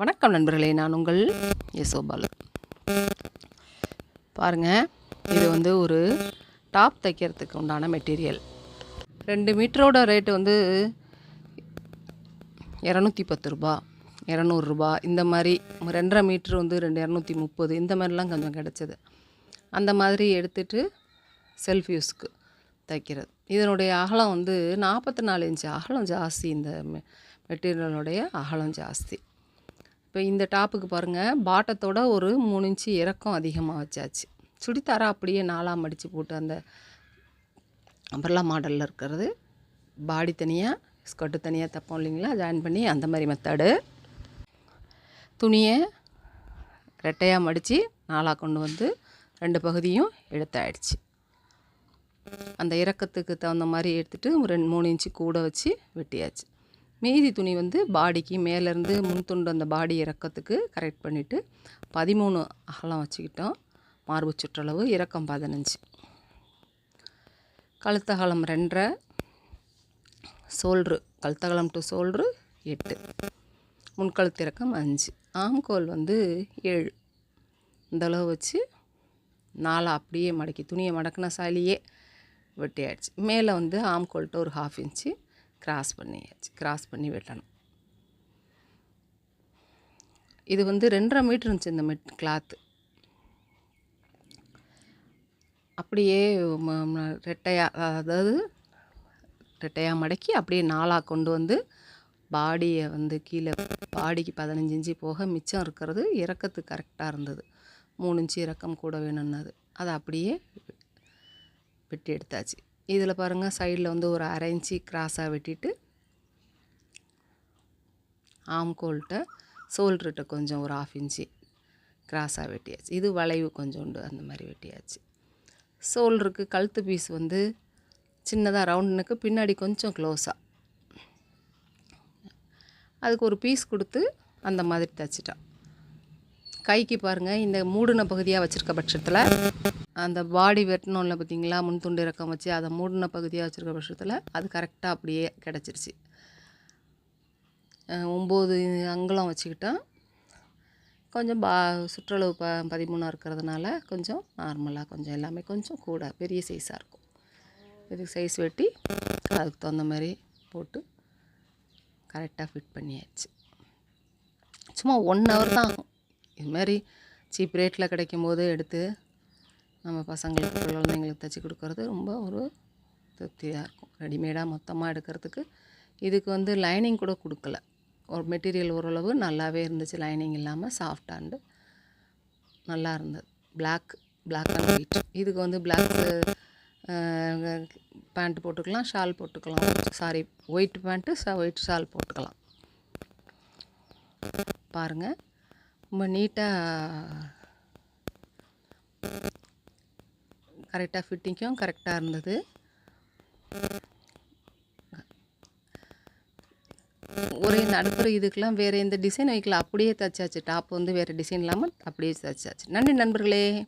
வணக்கம் நண்பர்களே நான் உங்கள் யசோபாலு பாருங்கள் இது வந்து ஒரு டாப் தைக்கிறதுக்கு உண்டான மெட்டீரியல். ரெண்டு மீட்டரோட ரேட்டு வந்து இரநூத்தி பத்து ரூபா இரநூறுபா இந்த மாதிரி ரெண்டரை மீட்ரு வந்து ரெண்டு இரநூத்தி முப்பது இந்த மாதிரிலாம் கொஞ்சம் கிடச்சிது. அந்த மாதிரி எடுத்துட்டு செல்ஃப் யூஸ்க்கு தைக்கிறது. இதனுடைய அகலம் வந்து நாற்பத்தி நாலு இன்ச்சு அகலம் ஜாஸ்தி இந்த மெ மெட்டீரியலுடைய அகலம் ஜாஸ்தி. இப்போ இந்த டாப்புக்கு பாருங்கள் பாட்டத்தோட ஒரு மூணு இன்ச்சு இறக்கம் அதிகமாக வச்சாச்சு. சுடித்தாரா அப்படியே நாலாக மடித்து போட்டு அந்த அம்பர்லா மாடலில் இருக்கிறது. பாடி தனியாக ஸ்கர்ட்டு தனியாக தப்போம் இல்லைங்களா? ஜாயின் பண்ணி அந்த மாதிரி மெத்தடு துணியை ரெட்டையாக மடித்து நாலாக கொண்டு வந்து ரெண்டு பகுதியும் எடுத்தாயிடுச்சு அந்த இறக்கத்துக்கு தகுந்த மாதிரி எடுத்துகிட்டு ரெண்டு மூணு இன்ச்சு கூட வச்சு வெட்டியாச்சு. மீதி துணி வந்து பாடிக்கு மேலேருந்து முன் துண்டு அந்த பாடி இறக்கத்துக்கு கரெக்ட் பண்ணிவிட்டு பதிமூணு அகலம் வச்சுக்கிட்டோம். மார்பு சுற்றளவு இறக்கம் பதினஞ்சு. கழுத்தகலம் ரெண்டரை. சோல்ட்ரு கழுத்தகலம் டு சோல்ட்ரு எட்டு. முன்கழுத்து இறக்கம் அஞ்சு. ஆம்கோல் வந்து ஏழு. இந்தளவு வச்சு நாலா அப்படியே மடக்கி துணியை மடக்கின சாலியே வெட்டியாயிடுச்சு மேலே வந்து ஆம்கோல்ட்டு ஒரு ஹாஃப் இன்ச்சு கிராஸ் பண்ணியாச்சு கிராஸ் பண்ணி வெட்டணும். இது வந்து ரெண்டரை மீட்ரு இருந்துச்சு இந்த மெட் கிளாத்து அப்படியே ரெட்டையாக அதாவது ரெட்டையாக மடக்கி அப்படியே நாலாக கொண்டு வந்து பாடியை வந்து கீழே பாடிக்கு பதினஞ்சு இஞ்சி போக மிச்சம் இருக்கிறது இறக்கத்துக்கு கரெக்டாக இருந்தது. மூணு இன்ச்சு இறக்கம் கூட வேணும்னது அதை. அப்படியே வெட்டி எடுத்தாச்சு. இதில் பாருங்கள் சைடில் வந்து ஒரு அரை இன்ச்சு கிராஸாக வெட்டிட்டு ஆம்கோல்கிட்ட சோல்ட்ருட்ட கொஞ்சம் ஒரு ஆஃப் இன்ச்சு கிராஸாக வெட்டியாச்சு. இது வளைவு கொஞ்சோண்டு அந்த மாதிரி வெட்டியாச்சு. சோல்டருக்கு கழுத்து பீஸ் வந்து சின்னதாக ரவுண்டுனுக்கு பின்னாடி கொஞ்சம் க்ளோஸாக அதுக்கு ஒரு பீஸ் கொடுத்து அந்த மாதிரி தைச்சிட்டான். கைக்கு பாருங்கள் இந்த மூடின பகுதியாக வச்சுருக்க பட்சத்தில் அந்த பாடி வெட்டணும்ல பார்த்தீங்களா முன் துண்டு இறக்கம் வச்சு அதை மூடின பகுதியாக வச்சுருக்க பட்சத்தில் அது கரெக்டாக அப்படியே கிடச்சிருச்சு. ஒம்பது அங்குலம் வச்சுக்கிட்டோம் கொஞ்சம் பா சுற்றளவு ப பதிமூணாக இருக்கிறதுனால கொஞ்சம் நார்மலாக கொஞ்சம் எல்லாமே கொஞ்சம் கூட பெரிய சைஸாக இருக்கும். இதுக்கு சைஸ் வெட்டி அதுக்கு தகுந்த மாதிரி போட்டு கரெக்டாக ஃபிட் பண்ணியாச்சு. சும்மா ஒன் ஹவர் தான் ஆகும். இது மாதிரி சீப் ரேட்டில் கிடைக்கும் போது எடுத்து நம்ம பசங்களுக்கு குழந்தைங்களுக்கு தைச்சி கொடுக்கறது ரொம்ப ஒரு திருப்தியாக இருக்கும். ரெடிமேடாக மொத்தமாக எடுக்கிறதுக்கு இதுக்கு வந்து லைனிங் கூட கொடுக்கல. ஒரு மெட்டீரியல் ஓரளவு நல்லாவே இருந்துச்சு லைனிங் இல்லாமல் சாஃப்டாண்டு நல்லா இருந்தது. பிளாக் பிளாக் அண்ட் ஒயிட் இதுக்கு வந்து பிளாக் பேண்ட் போட்டுக்கலாம் ஷால் போட்டுக்கலாம். Sari white pant white shawl போட்டுக்கலாம். பாருங்கள் ரொம்ப நீட்டாக கரெக்டாக ஃபிட்டிங்கும் கரெக்டாக இருந்தது. ஒரே நடுப்புற இதுக்கெலாம் வேறு எந்த டிசைன் வைக்கல. அப்படியே தைச்சாச்சு. டாப் வந்து வேறு டிசைன் இல்லாமல் அப்படியே தைச்சாச்சு. நன்றி நண்பர்களே.